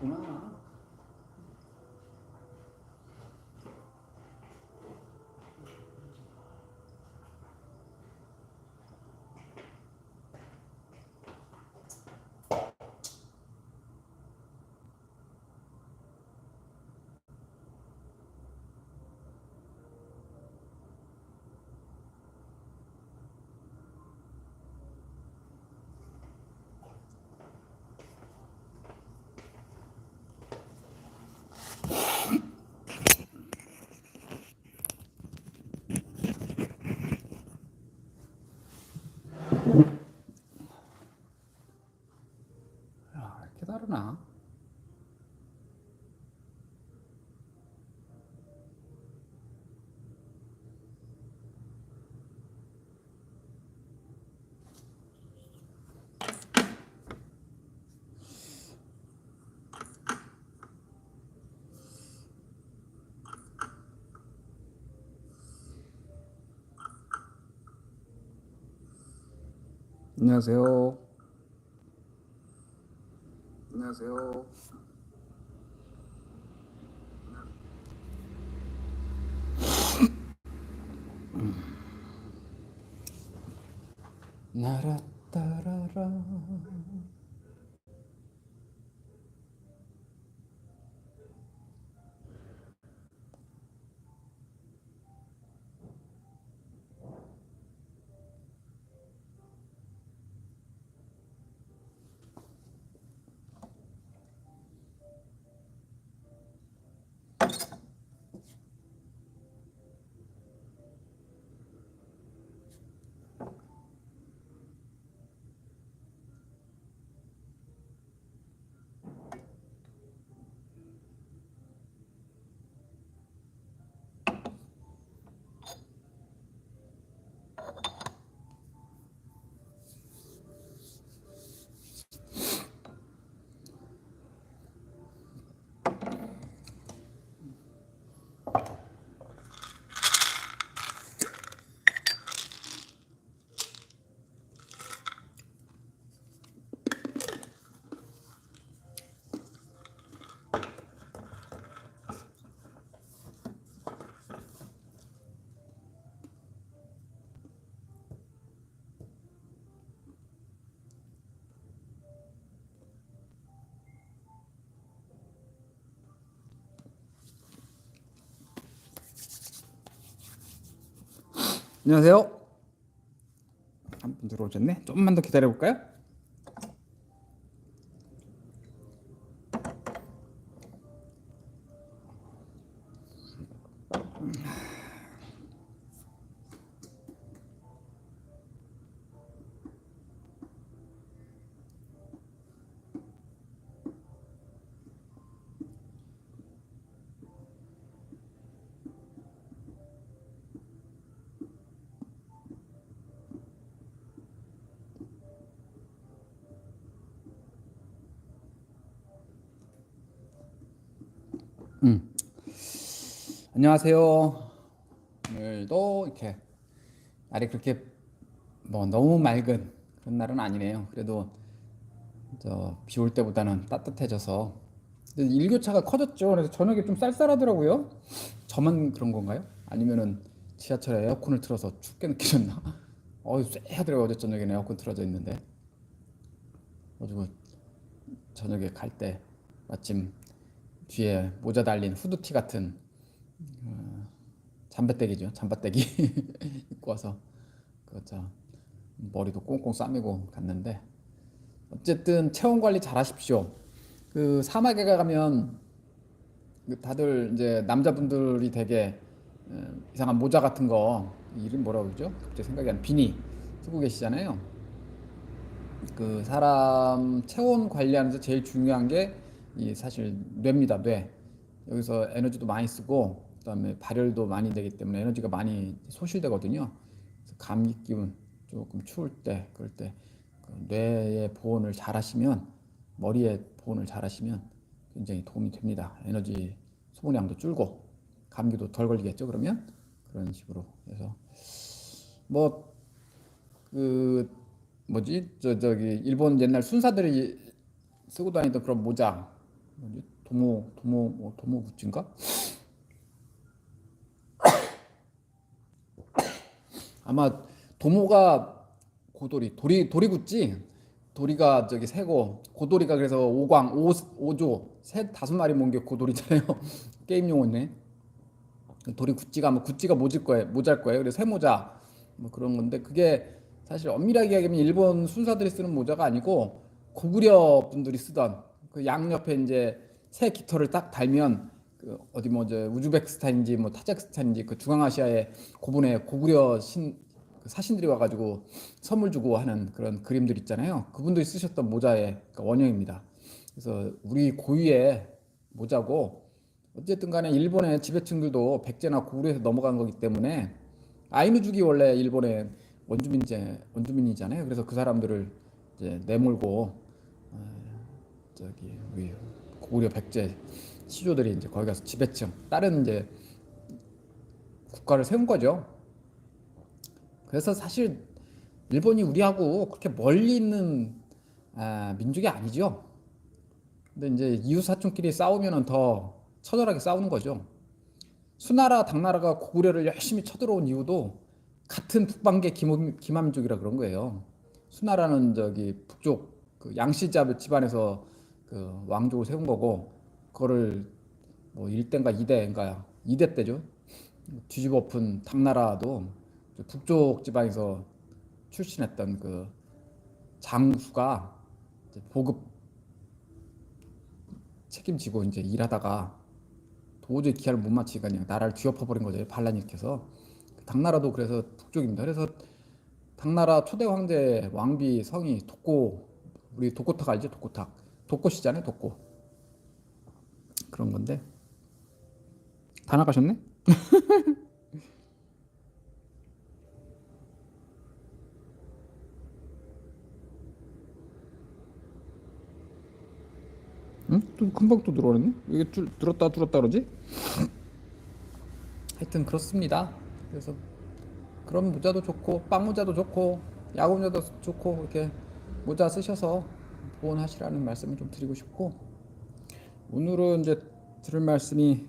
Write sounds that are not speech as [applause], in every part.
그렇구나. 야, 이렇게 다르나? 안녕하세요. 안녕하세요. 나라 따라라 안녕하세요. 한 분 들어오셨네. 좀만 더 기다려 볼까요? 음. 안녕하세요. 오늘도 이렇게 날이 그렇게 뭐 너무 맑은 그런 날은 아니네요. 그래도 저비올 때보다는 따뜻해져서 일교차가 커졌죠. 그래서 저녁에 좀 쌀쌀하더라고요. 저만 그런 건가요? 아니면은 지하철에 에어컨을 틀어서 춥게 느끼셨나? [laughs] 어우 쎄하더라고요. 어제 저녁에는 에어컨 틀어져 있는데. 그래가지고 저녁에 갈 때 마침 뒤에 모자 달린 후드티 같은 어, 잠바떼기죠. 잠바떼기 [laughs] 입고 와서 그저 머리도 꽁꽁 싸매고 갔는데 어쨌든 체온 관리 잘 하십시오. 그 사막에 가면 그 다들 이제 남자분들이 되게 어, 이상한 모자 같은 거 이름 뭐라고 그러죠? 갑자기 생각이 안 나. 비니 쓰고 계시잖아요. 그 사람 체온 관리하는데 제일 중요한 게 이 사실 뇌입니다. 뇌. 여기서 에너지도 많이 쓰고 그다음에 발열도 많이 되기 때문에 에너지가 많이 소실되거든요. 감기 기운 조금 추울 때 그럴 때 그 뇌의 보온을 잘 하시면 머리에 보온을 잘 하시면 굉장히 도움이 됩니다. 에너지 소모량도 줄고 감기도 덜 걸리겠죠. 그러면 그런 식으로 해서 뭐 그 뭐지 저 저기 일본 옛날 순사들이 쓰고 다니던 그런 모자 뭐지? 도모 도모 뭐 도모 굿즈인가? [coughs] 아마 도모가 고돌이 도리 도리 굿지 도리가 저기 새고 고돌이가 그래서 오광 오 오조 새 다섯 마리 모은 게 고돌이잖아요 [laughs] 게임 용어네 도리 굿지가 뭐 굿지가 모질 거예요 모잘 거예요 그래서 새 모자 뭐 그런 건데 그게 사실 엄밀하게 얘기하면 일본 순사들이 쓰는 모자가 아니고 고구려 분들이 쓰던 그 양 옆에 이제 새 깃털을 딱 달면 그 어디 뭐저 우즈베키스탄인지 뭐 타자키스탄인지 그 중앙아시아의 고분에 고구려 신그 사신들이 와가지고 선물 주고 하는 그런 그림들 있잖아요. 그분들이 쓰셨던 모자의 그 원형입니다. 그래서 우리 고유의 모자고 어쨌든 간에 일본의 지배층들도 백제나 고구려에서 넘어간 거기 때문에 아이누족이 원래 일본의 원주민제 원주민이잖아요. 그래서 그 사람들을 이제 내몰고 어, 저기 우리 고구려 백제 시조들이 이제 거기 가서 지배층 다른 이제 국가를 세운 거죠. 그래서 사실 일본이 우리하고 그렇게 멀리 있는 아, 민족이 아니죠. 근데 이제 이웃 사촌끼리 싸우면은 더 처절하게 싸우는 거죠. 수나라, 당나라가 고구려를 열심히 쳐들어온 이유도 같은 북방계 김, 김함족이라 그런 거예요. 수나라는 저기 북쪽 그 양씨자 집안에서 그 왕족을 세운 거고 그거를 뭐 1대인가 2대인가 2대 때죠. 뒤집어 엎은 당나라도 북쪽 지방에서 출신했던 그 장수가 보급 책임지고 이제 일하다가 도저히 기한을 못 맞추니까 그냥 나라를 뒤엎어버린 거죠. 반란 일으켜서 당나라도 그래서 북쪽입니다. 그래서 당나라 초대 황제 왕비 성이 독고 우리 독고탁 알죠? 독고탁 독고시잖아요. 독고 그런 건데 다 나가셨네? [laughs] 응? 또 금방 또 들어오네? 이게 줄, 들었다 들었다 그러지? 하여튼 그렇습니다. 그래서 그런 모자도 좋고 빵 모자도 좋고 야구 모자도 좋고 이렇게 모자 쓰셔서 보온하시라는 말씀을 좀 드리고 싶고 오늘은 이제 들을 말씀이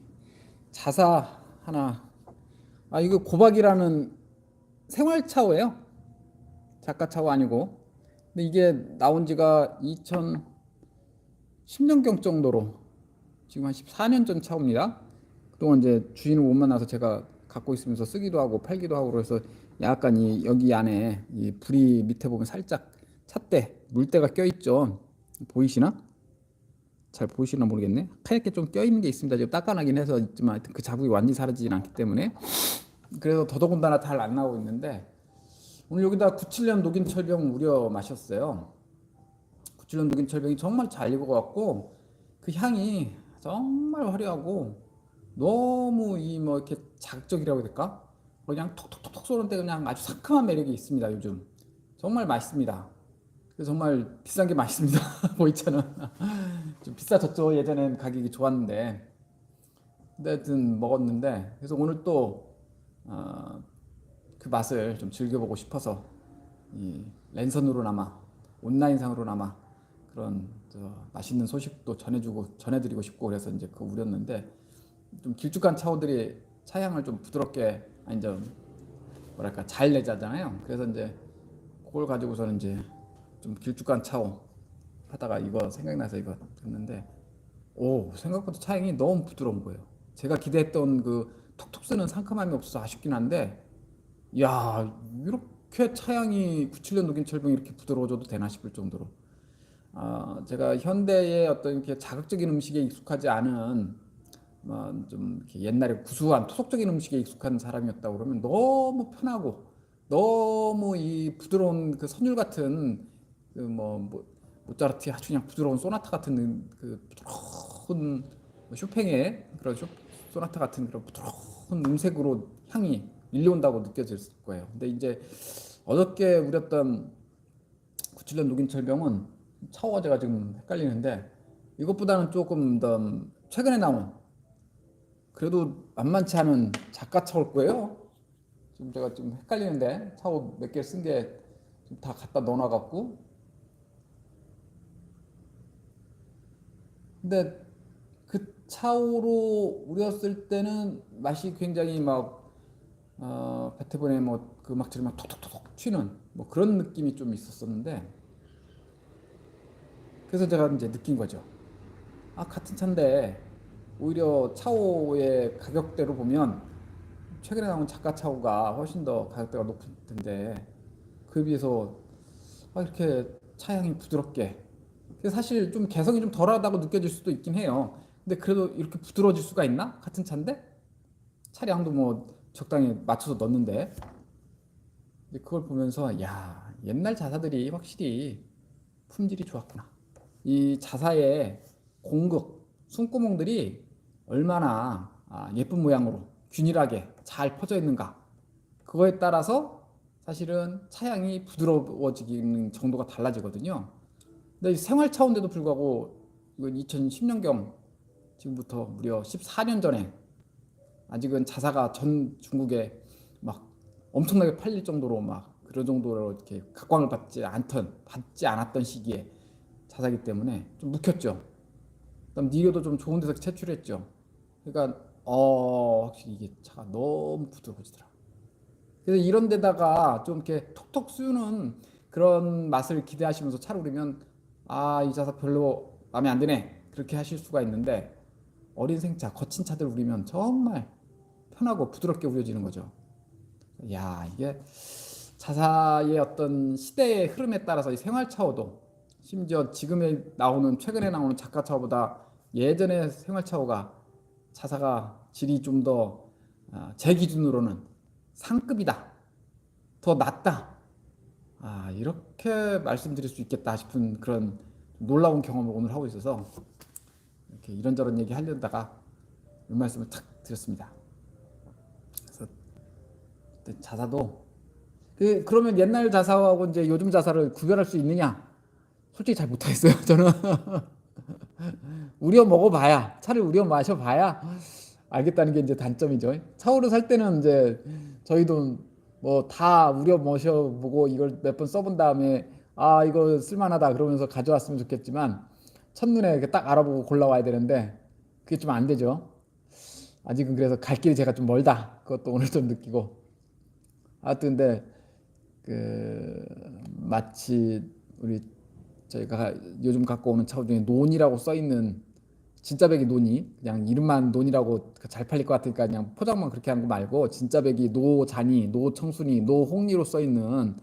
자사 하나 아 이거 고박이라는 생활차오예요. 작가 차오 아니고 근데 이게 나온 지가 2000 10년경 정도로 지금 한 14년 전 차옵니다. 그동안 이제 주인을 못 만나서 제가 갖고 있으면서 쓰기도 하고 팔기도 하고 그래서 약간 이 여기 안에 이 불이 밑에 보면 살짝 찻대 물때가 껴 있죠. 보이시나? 잘 보이시나 모르겠네. 하얗게 좀 껴 있는 게 있습니다. 지금 닦아나긴 해서 있지만 그 자국이 완전히 사라지진 않기 때문에 그래서 더더군다나 잘 안 나오고 있는데 오늘 여기다 97년 녹인 철병 우려 마셨어요. 97년 녹인 철병이 정말 잘 익어갖고 그 향이 정말 화려하고 너무 이 뭐 이렇게 자극적이라고 해야 될까? 그냥 톡톡톡톡 쏘는데 그냥 아주 상큼한 매력이 있습니다 요즘 정말 맛있습니다. 정말 비싼 게 맛있습니다. 보이차는 [laughs] 좀 비싸졌죠 예전엔 가격이 좋았는데 근데 하여튼 먹었는데 그래서 오늘 또그 어, 그 맛을 좀 즐겨보고 싶어서 이 랜선으로나마 온라인상으로나마 그런 맛있는 소식도 전해주고 전해드리고 싶고 그래서 이제 그 우렸는데 좀 길쭉한 차오들이 차향을 좀 부드럽게 아니 좀 뭐랄까 잘 내자잖아요. 그래서 이제 그걸 가지고서는 이제 좀 길쭉한 차오 하다가 이거 생각나서 이거 했는데 오 생각보다 차향이 너무 부드러운 거예요. 제가 기대했던 그 톡톡 쓰는 상큼함이 없어서 아쉽긴 한데 야 이렇게 차향이 97년 녹인 철병이 이렇게 부드러워져도 되나 싶을 정도로 어, 제가 현대의 어떤 이렇게 자극적인 음식에 익숙하지 않은 뭐좀 이렇게 옛날에 구수한 토속적인 음식에 익숙한 사람이었다 그러면 너무 편하고 너무 이 부드러운 그 선율 같은 그뭐 뭐, 모차르트 아주 그냥 부드러운 소나타 같은 그 부드러운 뭐 쇼팽의 그런 쇼, 소나타 같은 그런 부드러운 음색으로 향이 밀려온다고 느껴졌을 거예요. 근데 이제 어저께 우렸던 97년 녹인 철병은 차오가 지금 헷갈리는데 이것보다는 조금 더 최근에 나온 그래도 만만치 않은 작가 차올 거예요. 지금 제가 좀 헷갈리는데 차오 몇 개 쓴 게 다 갖다 넣어놔갖고 근데 차오로 우렸을 때는 맛이 굉장히 막 어, 베트번에 뭐그 막지를 막 톡톡톡 튀는 뭐 그런 느낌이 좀 있었었는데 그래서 제가 이제 느낀 거죠. 아 같은 차인데 오히려 차오의 가격대로 보면 최근에 나온 작가 차오가 훨씬 더 가격대가 높을 텐데 그에 비해서 아, 이렇게 차향이 부드럽게 사실 좀 개성이 좀 덜하다고 느껴질 수도 있긴 해요. 근데 그래도 이렇게 부드러워질 수가 있나? 같은 차인데 차량도 뭐 적당히 맞춰서 넣는데 그걸 보면서 야 옛날 자사들이 확실히 품질이 좋았구나. 이 자사의 공극 숨구멍들이 얼마나 아, 예쁜 모양으로 균일하게 잘 퍼져 있는가 그거에 따라서 사실은 차량이 부드러워지는 정도가 달라지거든요. 근데 이 생활 차원데도 불구하고 이건 2010년경 지금부터 무려 14년 전에 아직은 자사가 전 중국에 막 엄청나게 팔릴 정도로 막 그런 정도로 이렇게 각광을 받지 않던 받지 않았던 시기에 자사기 때문에 좀 묵혔죠. 그다음 니료도 좀 좋은 데서 채출했죠. 그러니까 어 확실히 이게 차가 너무 부드러워지더라. 그래서 이런 데다가 좀 이렇게 톡톡 쑤는 그런 맛을 기대하시면서 차를 우리면 아 이 자사 별로 마음에 안 드네 그렇게 하실 수가 있는데 어린 생차 거친 차들 우리면 정말 편하고 부드럽게 우려지는 거죠. 야 이게 자사의 어떤 시대의 흐름에 따라서 이 생활차오도 심지어 지금에 나오는 최근에 나오는 작가차오보다 예전의 생활차오가 자사가 질이 좀 더 제 기준으로는 상급이다. 더 낫다. 아, 이렇게 말씀드릴 수 있겠다 싶은 그런 놀라운 경험을 오늘 하고 있어서 이렇게 이런저런 얘기 하려다가 이 말씀을 탁 드렸습니다. 그래서 자사도 그 그러면 옛날 자사하고 이제 요즘 자사를 구별할 수 있느냐? 솔직히 잘 못하겠어요. [laughs] 저는 우려 먹어봐야 차를 우려 마셔봐야 알겠다는 게 이제 단점이죠. 차오를 살 때는 이제 저희도 뭐 다 우려 마셔보고 이걸 몇 번 써본 다음에 아 이거 쓸만하다 그러면서 가져왔으면 좋겠지만 첫눈에 딱 알아보고 골라와야 되는데 그게 좀 안 되죠. 아직은 그래서 갈 길이 제가 좀 멀다. 그것도 오늘 좀 느끼고. 하여튼 근데 그 마치 우리 저희가 요즘 갖고 오는 차 중에 논이라고 써 있는 진짜 백이 논이 그냥 이름만 논이라고 잘 팔릴 것 같으니까 그냥 포장만 그렇게 한 거 말고 진짜 백이 노잔이 노청순이 노홍리로 써 있는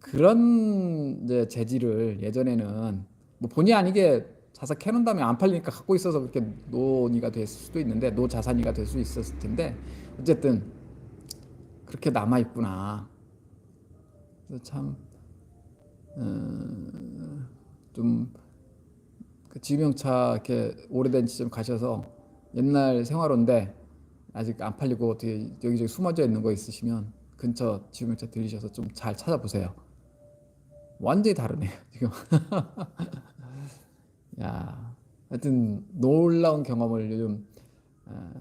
그런 이제 재질을 예전에는 뭐 본의 아니게 자사 캐놓은 다음에 안 팔리니까 갖고 있어서 그렇게 논이가 될 수도 있는데 노자산이가 될 수 있었을 텐데 어쨌든 그렇게 남아 있구나. 그래서 참 음, 좀 그 지명차 이렇게 오래된 지점 가셔서 옛날 생활호인데 아직 안 팔리고 어떻게 여기저기 숨어져 있는 거 있으시면 근처 지명차 들리셔서 좀 잘 찾아보세요. 완전히 다르네요 [laughs] 지금. 야, 하여튼 놀라운 경험을 요즘 어,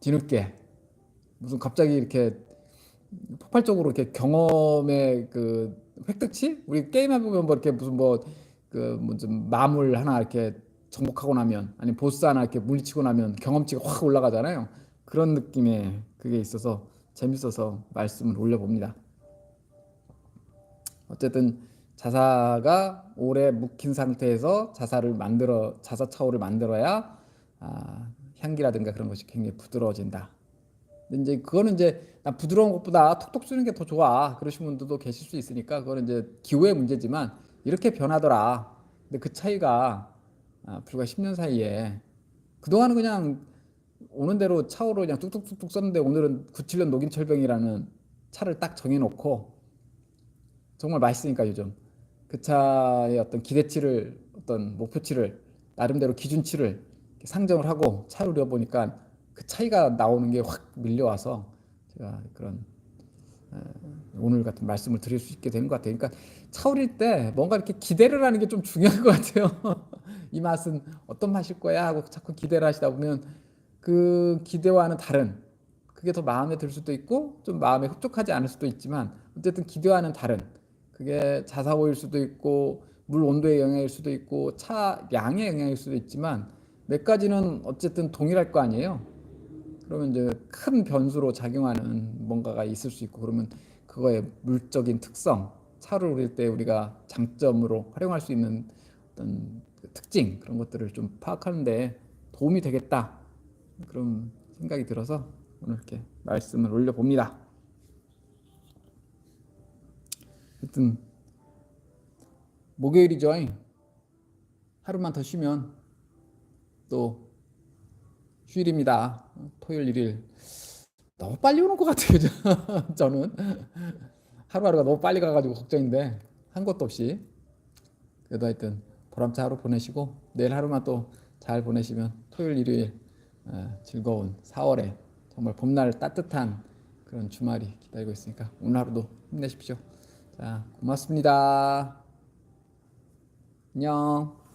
뒤늦게 무슨 갑자기 이렇게 폭발적으로 이렇게 경험의 그 획득치? 우리 게임 해보면 뭐 이렇게 무슨 뭐 그 무슨 마물 하나 이렇게 정복하고 나면 아니 보스 하나 이렇게 물리치고 나면 경험치가 확 올라가잖아요. 그런 느낌의 그게 있어서 재밌어서 말씀을 올려봅니다. 어쨌든 자사가 오래 묵힌 상태에서 자사를 만들어 자사 차오를 만들어야 아, 향기라든가 그런 것이 굉장히 부드러워진다. 근데 이제 그거는 이제 나 부드러운 것보다 톡톡 쏘는 게 더 좋아 그러신 분들도 계실 수 있으니까 그거는 이제 기호의 문제지만 이렇게 변하더라. 근데 그 차이가 아, 불과 10년 사이에 그동안은 그냥 오는 대로 차오로 그냥 뚝뚝뚝뚝 썼는데 오늘은 97년 녹인 철병이라는 차를 딱 정해놓고 정말 맛있으니까 요즘 그 차의 어떤 기대치를 어떤 목표치를 나름대로 기준치를 상정을 하고 차를 우려 보니까 그 차이가 나오는 게 확 밀려와서 제가 그런 오늘 같은 말씀을 드릴 수 있게 되는 것 같아요. 그러니까 차 우릴 때 뭔가 이렇게 기대를 하는 게 좀 중요한 것 같아요. [laughs] 이 맛은 어떤 맛일 거야 하고 자꾸 기대를 하시다 보면 그 기대와는 다른 그게 더 마음에 들 수도 있고 좀 마음에 흡족하지 않을 수도 있지만 어쨌든 기대와는 다른 그게 자사오일 수도 있고 물 온도의 영향일 수도 있고 차 양의 영향일 수도 있지만 몇 가지는 어쨌든 동일할 거 아니에요. 그러면 이제 큰 변수로 작용하는 뭔가가 있을 수 있고 그러면 그거의 물적인 특성, 차를 우릴 때 우리가 장점으로 활용할 수 있는 어떤 그 특징 그런 것들을 좀 파악하는데 도움이 되겠다. 그런 생각이 들어서 오늘 이렇게 말씀을 올려봅니다. 하여튼 목요일이죠. 하루만 더 쉬면 또 휴일입니다. 토요일, 일일 너무 빨리 오는 것 같아요. [laughs] 저는 하루하루가 너무 빨리 가가지고 걱정인데 한 것도 없이 그래도 하여튼 보람차 하루 보내시고 내일 하루만 또 잘 보내시면 토요일, 일요일 어, 즐거운 4월에 정말 봄날 따뜻한 그런 주말이 기다리고 있으니까 오늘 하루도 힘내십시오. 자, 고맙습니다. 안녕.